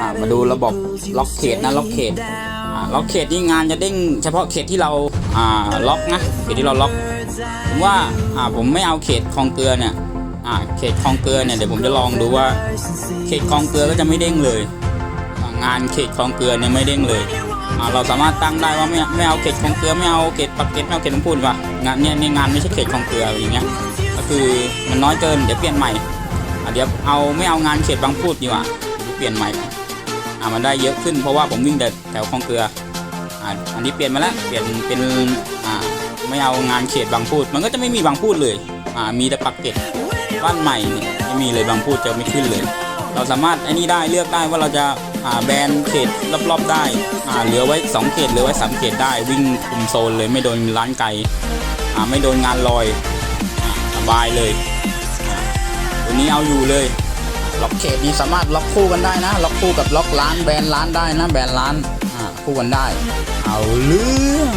อ่ามาดูระบบล็อกเขตนะล็อกเขตอ่าล็อกเขตนี่งานจะเด้งเฉพาะเขตที่เราอ่าล็อกนะเขตที่เราล็อกผมว่าอ่าผมไม่เอาเขตคลองเกลือเนี่ยอ่าเขตคลองเกลือเนี่ยเดี๋ยวผมจะลองดูว่า เขตคลองเกลือก็จะไม่เด้งเลย งานเขตคลองเกลือเนี่ยไม่เด้งเลยอ่าเราสามารถตั้งได้ว่าไม่ไม่เอาเขตคลองเกลือไม่เอาเขตปักเกร็ดไม่เอาเขตต้องพูดว่างานเนี่ยเนี่ยงานไม่ใช่เขตคลองเกลืออย่างเงี้ยก็คือมันน้อยเกินเดี๋ยวเปลี่ยนใหม่อะเดี๋ยวเอาไม่เอางานเขตบางพูดดีกว่าเปลี่ยนใหม่ อะมันได้เยอะขึ้นเพราะว่าผมวิ่งแต่แถวคลองเกลืออะอันนี้เปลี่ยนมาแล้วเปลี่ยนเป็นอ่าไม่เอางานเขตบางพูด มันก็จะไม่มีบางพูดเลยอ่ามีแต่ปักเกร็ดบ้านใหม่เนี่ยไม่มีเลยบางพูดจะไม่ขึ้นเลย เราสามารถไอ้นี่ได้เลือกได้ว่าเราจะอ่าแบนเขตรอบๆได้อ่าเหลือไว้สองเขตเหลือไว้สามเขตได้วิ่งคุมโซนเลยไม่โดนร้านไกลอ่าไม่โดนงานลอยอสบายเลยตัวนี้เอาอยู่เลย ล็อกเขตนี้สามารถล็อกคู่กันได้นะ ล็อกคู่กับล็อกร้านแบรนด์ร้านได้นะ แบรนด์ร้านอ่าคู่กันได้ เอาเรื่อง